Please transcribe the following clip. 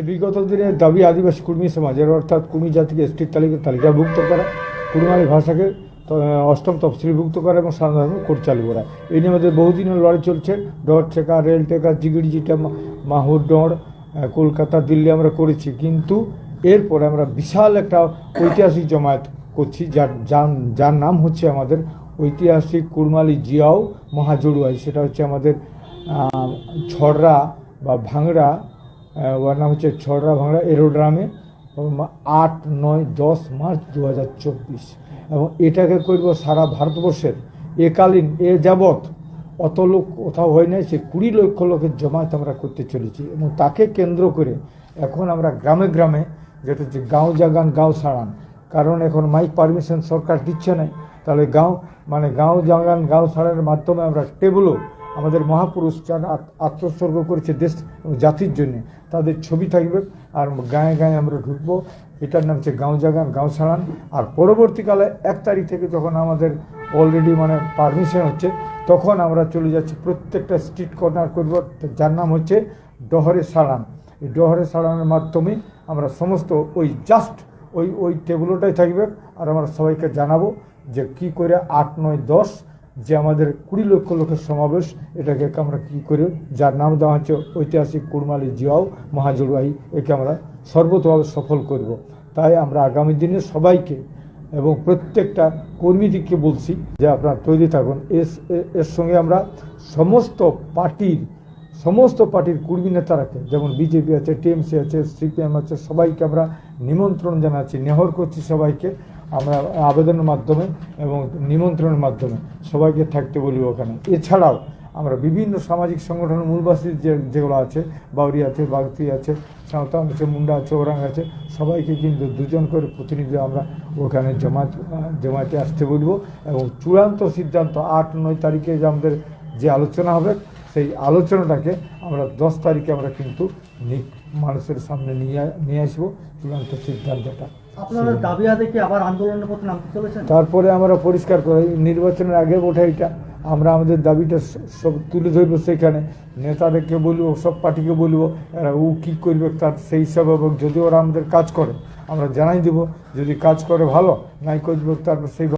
বিগত দিনে দাবি আদিবাসী কুর্মী সমাজের অর্থাৎ কুর্মী জাতিকে এসটির তালিকা তালিকাভুক্ত করা কুড়মালি ভাষাকে অষ্টম তফসিলভুক্ত করা এবং সাধারণ কোর্ট চালু করা। এই নিয়ে আমাদের বহুদিনের লড়াই চলছে। ডট টেকা রেল টেকা জিগিড়ি যেটা মা- মাহুর ডড় কলকাতা দিল্লি আমরা করেছি। কিন্তু এরপরে আমরা বিশাল একটা ঐতিহাসিক জমায়েত করছি যার যার যার নাম হচ্ছে আমাদের ঐতিহাসিক কুড়মালি জিয়াও মহাজড়ুয়াই সেটা হচ্ছে আমাদের ছড়রা বা আহ, ওর নাম হচ্ছে ছড়রা ভাঙড়া এরোড্রামে আট, নয়, দশ মার্চ দু হাজার চব্বিশ। এবং এটাকে করব সারা ভারতবর্ষের। একালীন, এ যাবৎ অত লোক কোথাও হয় নাই, সে কুড়ি লক্ষ লোকের জমায়েত আমরা করতে চলেছি। এবং তাকে কেন্দ্র করে এখন আমরা গ্রামে গ্রামে যেটা হচ্ছে গাঁও জাগান, গাঁও সারান। কারণ এখন মাইক পারমিশন সরকার দিচ্ছে না তাহলে গাঁও মানে গাঁও জাগান, গাঁও সারানোর মাধ্যমে আমরা টেবলও আমাদের মহাপুরুষ যারা আত- আত্মোৎসর্গ করেছে দেশ জাতির জন্য, তাদের ছবি থাকবে আর গায়ে গায়ে আমরা ঢুকবো। এটার নাম হচ্ছে গাঁও জাগান গাঁও ছাড়ান আর পরবর্তীকালে এক তারিখ থেকে যখন আমাদের অলরেডি মানে পারমিশন হচ্ছে, তখন আমরা চলে যাচ্ছি প্রত্যেকটা স্ট্রিট কর্নার করব। যার নাম হচ্ছে ডহরে সালান এই ডহরে সালানের মাধ্যমে আমরা সমস্ত ওই জাস্ট ওই ওই টেবলটাই থাকবে। আর আমরা সবাইকে জানাব যে কি করে আট, নয়, দশ যে আমাদের কুড়ি লক্ষ লোকের সমাবেশ, এটাকে আমরা কি করে? যার নাম দেওয়া হচ্ছে ঐতিহাসিক কুড়মালি জিয়াও মহাজড়ুয়াই একে আমরা সর্বতভাবে সফল করব। তাই আমরা আগামী দিনে সবাইকে এবং প্রত্যেকটা কর্মীদিকে বলছি যে আপনারা তৈরি থাকুন। এর সঙ্গে আমরা সমস্ত পার্টির সমস্ত পার্টির কর্মী নেতারাকে, যেমন বিজেপি আছে, টিএমসি আছে, সিপিএম আছে, সবাইকে আমরা নিমন্ত্রণ জানাচ্ছি, নেহর করছি সবাইকে। আমরা আবেদনের মাধ্যমে এবং নিমন্ত্রণের মাধ্যমে সবাইকে থাকতে বলি ওখানে। এছাড়াও আমরা বিভিন্ন সামাজিক সংগঠনের মূলবাসী যে, যেগুলো আছে, বাউরি আছে বাগতি আছে, সাঁওতাল আছে, মুন্ডা আছে, ওরাং আছে, সবাইকে কিন্তু দুজন করে প্রতিনিধি আমরা ওখানে জমা জমাতে আসতে বলব এবং চূড়ান্ত সিদ্ধান্ত আট, নয় তারিখে যে আমাদের যে আলোচনা হবে, সেই আলোচনাটাকে আমরা দশ তারিখে আমরা কিন্তু মানুষের সামনে নিয়ে নিয়ে আসব। চূড়ান্ত সিদ্ধান্তটা। আপনারা দাবি আবার আন্দোলনের পথে নামতে চলেছেন? তারপরে আমরা পরিষ্কার করি নির্বাচনের আগে ওঠা এটা। আমরা আমাদের দাবিটা সব তুলে ধরবো সেখানে। নেতাদেরকে বলব সব পার্টিকে বলব এরা ও কী করবে তার সেই হিসাবে এবং যদি ওরা আমাদের কাজ করে আমরা জানাই দেব। যদি কাজ করে ভালো নাই করবে তারপর সেই